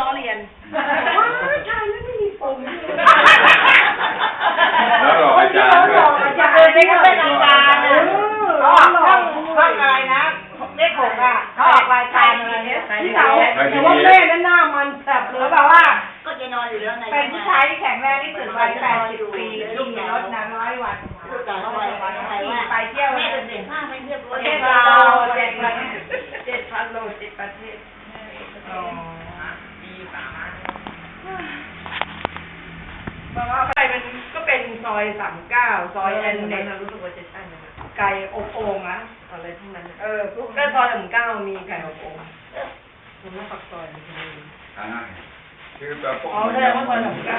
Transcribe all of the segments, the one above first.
ล้อเลียนว้ายชายไม่มีผมเลยแล้วหลอกอาจารย์ด้วยอาจารย์เออนี่ก็เป็นอาจารย์เอนะอเขาออกช่องช่องอะไรนะเลขหกอะเขาออกรายการอะไรเนี่ยพี่สาวแต่ว่าแม่นั่นหน้ามันแสบเลยเขาบอกว่า ก็จะนอนอยู่แล้วไงเป็นผู้ชายที่แข็งแรงที่สุดวัยแปดสิบปีขี่รถนานร้อยวันพูดกับเขาไปว่าไปเที่ยวแม่เป็นเด็กมากไม่เรียบร้ ป อย ระเทศเราเจ็ดพัน เจ็ดพันโลเจ็ดประเทศ อ๋อดีสามารถบอกว่าไปเป็นก็เป็นซ อยสามเก้าซอยแอนเดนรู้สึกว่าจะใช่ไหมไก่อบโอ่งนะอะไรทั้งนั้นเออพวกก็ซอยสามเก้ามีไก่อบโอ่งคุณแม่ปักซอยมันจะมีอ่าคือปลาป้องอ๋อแสดงว่าซอยสามเก้า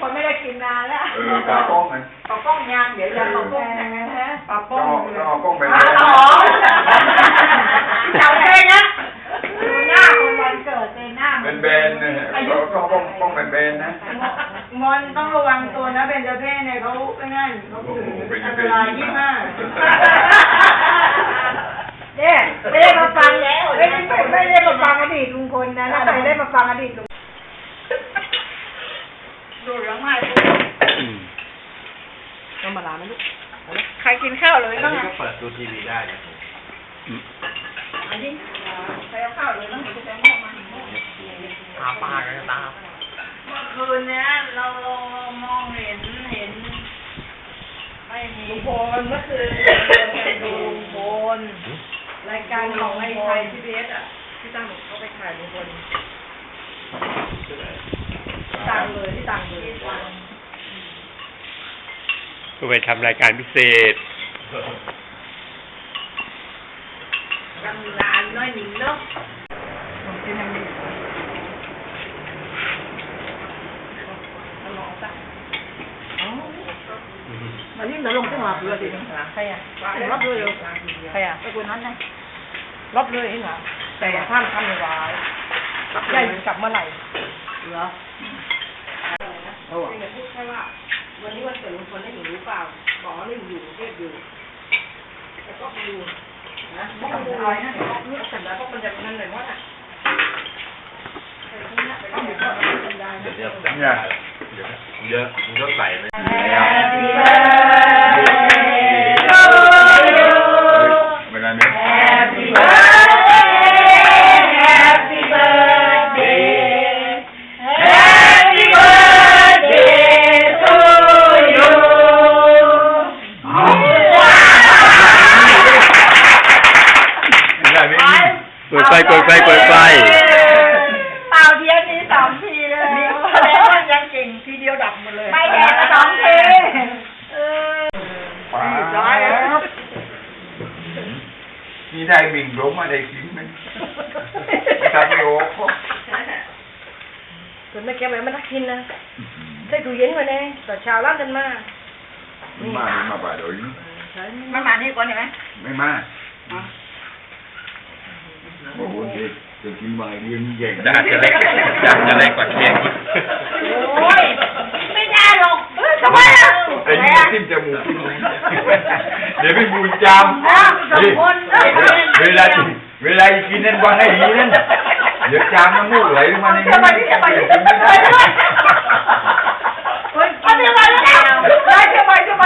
คนไม่ได้กินนานแล้วเออปลาป้องไงปลาป้องยางเดี๋ยวจะปลาป้องนะปลาป้ก็องก็เอาป้องไปอ๋เลยอจำเพลงนะดูหน้าคนวันเกิดเป็นหน้าเป็นเบนนะก็ก็ป้องป้องเป็นเบนนะ มอนต้องระวังตัวนะเบนเจเพศเนี่ยเขาไม่นั่นเขาถืออันตรายยิ่งมากเนี่ยไม่ได้มาฟังแล้วไม่ได้ไม่ได้มาฟังอดีตลุงพลนะถ้าใครได้มาฟังอดีตลุงดูเรื่องใหม่ต้องมาลาไหมลูกใครกินข้าวเลยอันบ้างนี้อะก็เปิดดูทีวีได้นะอันนี้ใครเอาข้าวเลยบ้างเดี๋ยวจะแม่มาตาปลากันตา เมื่อคืนเนี้ยเรามองเห็นเห็น ไม่มีลุงพลเมื่อคืนดูลุงพลรายการของไอ้ไทยพีบีเอสอะพี่ตั้งเขาไปถ่ายลุงพลตังเลยที่ตังเลยก็ไปทำรายการพิเศษกำลานน้อยหนิงเนาะ มาที่เหนือลงขึ้นมาเพื่อดีนะใครอะรับเลยใครอะตะกุนนั้นไงรับเลยเห็นเหรอแต่ว่าท่านทำไม่ไหวใหญ่กลับเมื่อไหร่เหรอเพียงแต่พูดแค่ว่า วันนี้วันเกิดลุงพลได้หนูรู้เปล่าบอกว่าได้อยู่กรุงเทพอยู่แต่ก็อยู่นะเพราะมันอะไรนะเดี๋ยวเขาเลือกสัญญาเพราะมันจะนั่นเลยว่าน่ะแต่ที่นี่ไปต้องอยู่ก็ไม่สัญญาเดี๋ยวนะเดี๋ยว เยวเยอะมึงก็ใส่เลย Happy birthday นี่ได้บิ่งล้มมาได้กินไหมทำไม่โอ้คุณไม่แก้ไปไม่ได้กินนะใส่ตู้เย็นไว้แน่ตอนเช้าร้านกันมามามาป่าโดยมันมาที่ก่อนเห็นไหมไม่มาโอ้โหจะกินวายเรื่องใหญ่น่าจะเล็กน่าจะเล็กกว่าเค้กโอ้ย ไม่ได้หรอกเออทำไมอะ ไอ้นี่จิ้มจมูกเดี๋ยวพี่บูนจามเวลาเวลากินนั่นวางให้ดีนั่นเดี๋ยวจามน้ำมูกไหลมาในนี้ทำไมที่ทำไมที่ทำไมที่ทำไมเฮ้ยทำไมทำไมทำไมทำไม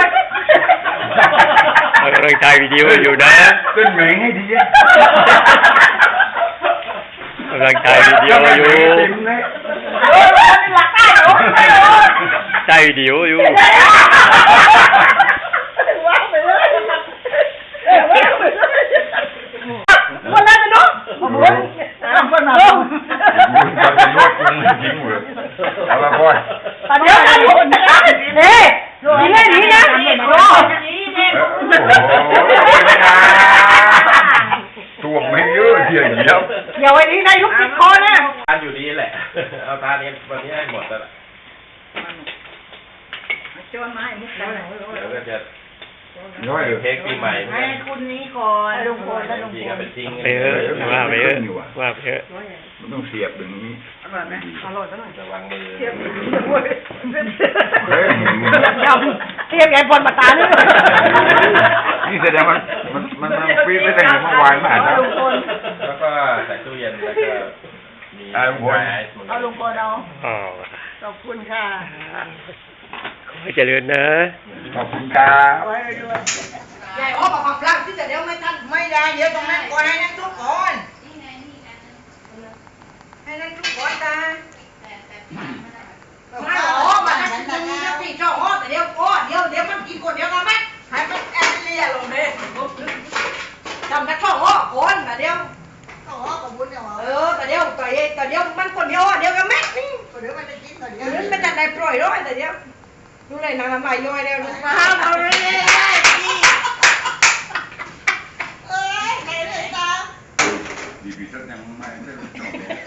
กำลังถ่ายวิดีโออยู่นะเป็นเหม่งให้ดีอะกำลังถ่ายวิดีโออยู่ เต็มเลยเออเป็นหลักได้เหรอถ่ายวิดีโออยู่ ว่างไปเลยว่างไปเลยวันนั้นเนาะวันนั้นวันนั้นบูนจำเป็นรถมึงจริงเหรอเอาละพ่อยเดี๋ยวนะคุณนะเฮ้ยนี่แม่นี่นะรอนี่แม่โอ้โหตัวไม่เยอะเดียวเดียวเดี๋ยววันนี้นายกติดคอนะ ทานอยู่ดีแหละ เอาทานนี้วันนี้ให้หมดแล้วล่ะ โจนมาให้มุกได้เดี๋ยวก็จะน้อยเค้กปีใหม่ให้คุณนี้ก่อนลุงพลและลุงจริงพก็ลเป็นจริงไปเถอะว่าไปเถอะว่าไปเถอะมันต้องเสียบอย่างนี้อร่อยไหมอร่อยซะหน่อยระวังมือเทียบด้วยเฮ้ยยำเทียบไงบอลมาตานี่นี่แสดงว่ามันมันมันฟีดไปตั้งแต่เมื่อวานมาแล้วลุงพลแล้วก็ใส่ตู้เย็นแล้วก็เอาลุงพลเอาลุงพลเอาอ๋อ ขอบคุณค่ะขอ ให้เจริญนะ ขอบคุณครับเอาไว้ด้วยยายอ๋อบอกความรักที่จะเดี๋ยวไม่ทันไม่ได้เดี๋ยวตรงนั้นก่อนให้นั่งทุกคนให้นั่นทุกคนตามามาหรอ๋ออมามานั่นั่งงกิกินนนี่นี่นะนะพี่พี่ชอบอ๋อแต่เดี๋ยวอ๋อเดี๋ยวเดี๋ยวมันกินคนเดียวกันไหมให้มันแอนเลียลงเลยจำนักชอบอ๋อคนแต่เดี๋ยวอ๋อขอบคุณเนี่ยเออแต่เดี๋ยวแต่เดี๋ยวแต่เดี๋ยวมันคนเดียวอะเดี๋ยวก็แม่นี่เดี๋ยวมันจะกินเดี๋ยวหรือมันจะได้ปล่อยร้อยแต่เดี๋ยว ดูเลยนางทำลายย่อยแล้วนะมาเอาเลยพี่เอ้ยใครเลยตาม ดีพีสักยังไม่ได้จบเลย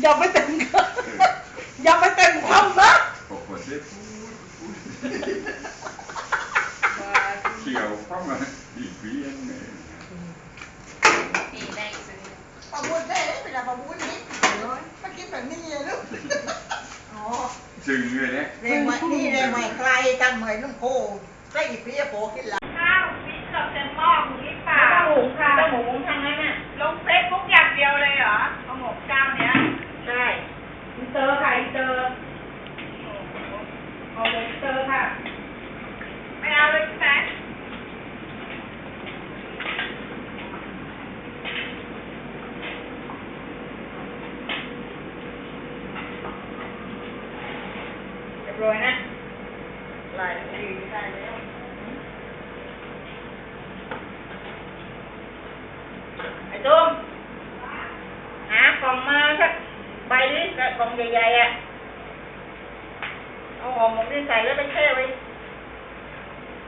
อย่าไปเต็มกันอย่าไปเต็มคำนะปกติเกี่ยวเข้ามาดีพีเองเนี่ยประมูลได้เลยเป็นประมูลนี้มากินแบบนี้เลยลูก จึงเลยเนี่ยเรียกว่านี่เรียกว่าใครกันเหมือนลุงโคใกล้อีพีโปกินละข้าวฟิตกับเต็มหม้อหมูนี่เปล่าหมูค่ะหมูทางนั้นน่ะลงเฟซบุ๊กอย่างเดียวเลยเหรอเอาหมกเจ้าเนี้ยใช่อินเตอร์ค่ะอินเตอร์เอาเลยอินเตอร์ค่ะ ไม่เอาเลยใช่ไหม เรียบร้อยนะ ลายดีได้แล้ว ไอ้ตุ้มหากล่องมาสักใบนี้กล่องใหญ่ๆอะ เอา ห่อหมกนี่ใส่แล้วไปแช่ไว้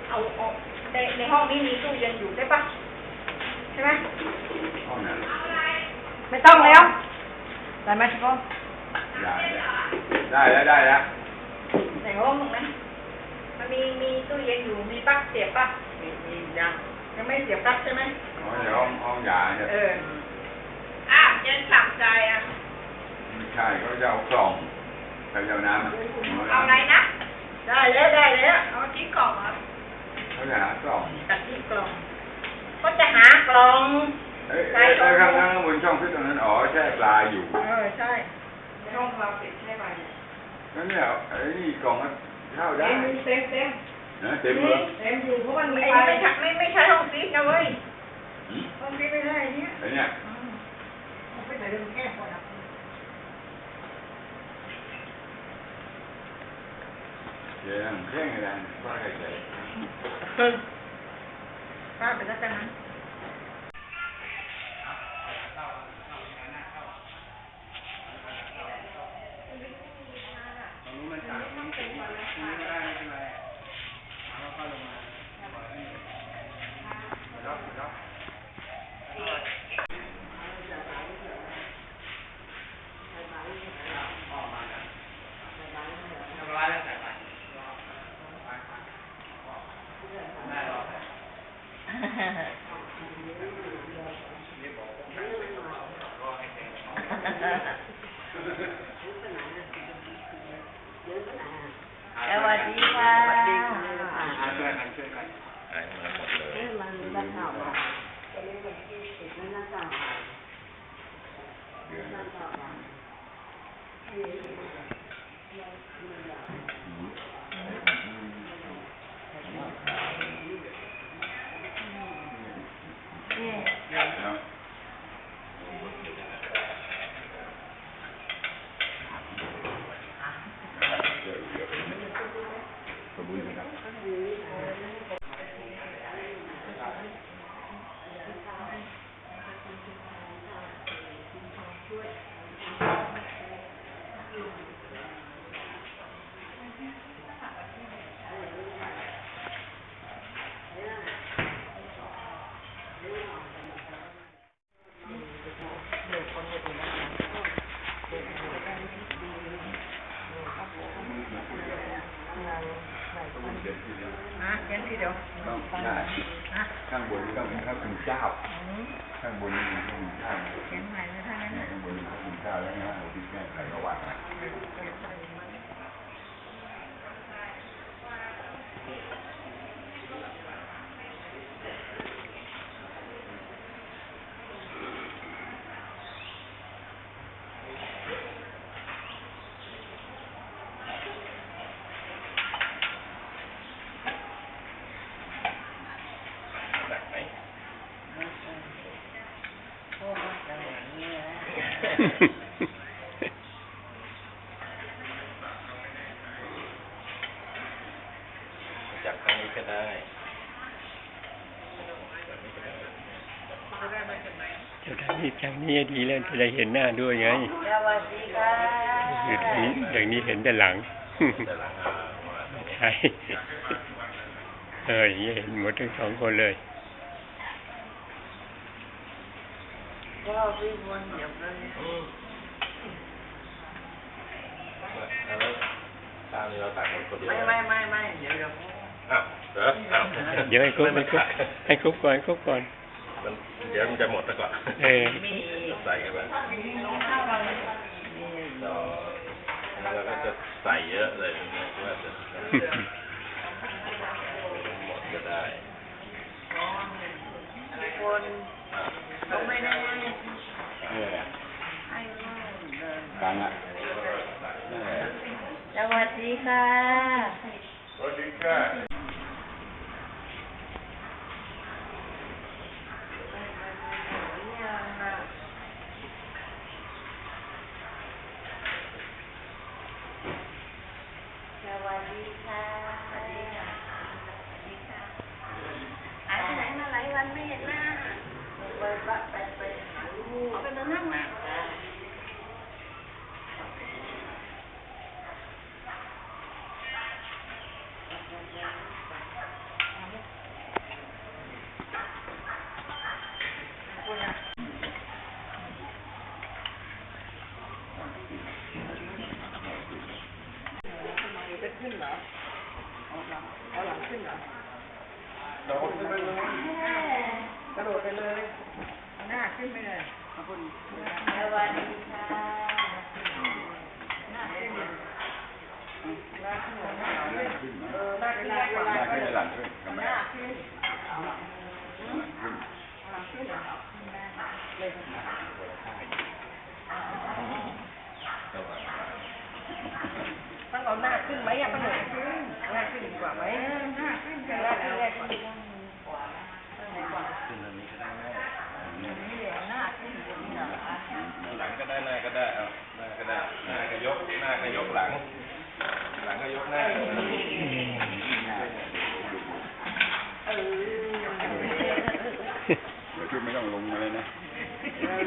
เอาเอาในในห้องนี้มีตู้เย็นอยู่ได้ปะใช่ไหมห้องนั้นไม่ต้องแล้วได้ไหมพี่ก้องได้แล้วได้แล้วในห้องตรงนั้นมันมีมีตู้เย็นอยู่มีปลั๊กเสียบปะมีมียังยังไม่เสียบปลั๊กใช่ไหมอ๋อเดี๋ยวห้องห้องยาเนี่ยเอออ้าวเจนสั่งใจอะไม่ใช่เขาจะเอากล่อง เขาจะเอาน้ำเอาอะไรนะ ได้แล้วได้แล้วเอาที่กล่องเหรอะเขาจะหากล่องตัดที่กล่อง ก็จะหากล่องเอ้ยเอ้ยเอ้ยข้างข้างบนช่องฟิตตรงนั้น อ๋อแช่ปลาอยู่เออใช่ช่องเราปิดใช่ไหมนั่นเนี่ยไอ้นี่กล่องมันเข้าได้เต็มเต็มเต็มนะเต็มเลยเต็มอยู่เพราะมันมีไอ้ไฟนี่ไม่ใช่ไม่ไม่ใช่ห้องซีนะเว้ยหืมห้องซีไม่ได้ไอ้เนี่ยไอ้เนี่ยไม่ใส่เรื่องแค่คนนะ เดี๋ยวนั่งเคร่งอะไรก็ให้ใจ ป้าไปแล้วกันนะ สวัสดีค่ะ ช่วยกันช่วยกัน มันเห่าอะเดือนแล้ว เดี๋ยวเดี๋ยวขอบคุณครับนะเย็นทีเดียวต้องได้ข้างบนนี่ต้องเป็นข้าวคุณเจ้า ข้างบนนี่เป็นข้าวคุณเจ้าเขียนใหม่เลยถ้างั้นเนี่ยข้างบนเป็นข้าวคุณเจ้าแล้วนะเราพิจารณาใครก็ว่าไปจับข้างนี้ก็ได้แบบนี้ก็ได้ จะทำ นี้ทางนี้ดีแล้วจะได้เห็นหน้าด้วยไงสวัสดีค่ะอย่างนี้อย่างนี้เห็นแต่หลังแต่หลังอ่ามาใช่เอออย่างนี้เห็นหมดทั้งสองคนเลยก็วิ่งวนเดี๋ยวเลยอืมแล้วตามนี้เราตักคนคนเดียวไม่ไม่ไม่ไม่เดี๋ยวเดี๋ยวอ้าวเดี๋ยวอ้าวเดี๋ยวให้ครบให้ครบให้ครบก่อนครบก่อน มันเดี๋ยวมันจะหมดซะก่อนเออมีใส่กันไปมีต่อแล้วเราก็จะใส่เยอะเลยนะว่าจะหมดก็ได้คนอะก็ไม่ได้เออให้เดินฟังอะนั่นแหละสวัสดีค่ะ สวัสดีค่ะ สวัสดีค่ะสวัสดีค่ะสวัสดีค่ะหายไปไหนมาหลายวันไม่เห็นหน้าไปไปไปไปหาลูกเอาไปนอนนั่งนะจะขึ้นเหรอเอาหลังเอาหลังขึ้นเหรอ โดดขึ้นไปเลย กระโดดไปเลยเอาหน้าขึ้นไปเลยขอบคุณสวัสดีค่ะหน้าขึ้นเลยหน้าขึ้นหน้าขึ้นเออหน้าขึ้นหน้าขึ้น หน้าขึ้นหลังขึ้นกำ ห แพ น้าง ขึ้น ขึ้น หลังขึ้นเหรอเลยต้องเอาหน้า ขึ้นไหมอะป้าหนุ่มหน้าขึ้นดีกว่าไหมหน้าขึ้นหน้าขึ้นแรกดีกว่าขึ้นอันนี้ก็ได้หน้าขึ้นบนนี้เหรอหลังก็ได้หน้าก็ได้เอาหน้าก็ได้หน้าก็ยกหน้าก็ยกหลัง หลังก็ยกหน้าเออเดี๋ยวขึ้นไม่ต้องลงมาเลยนะเออ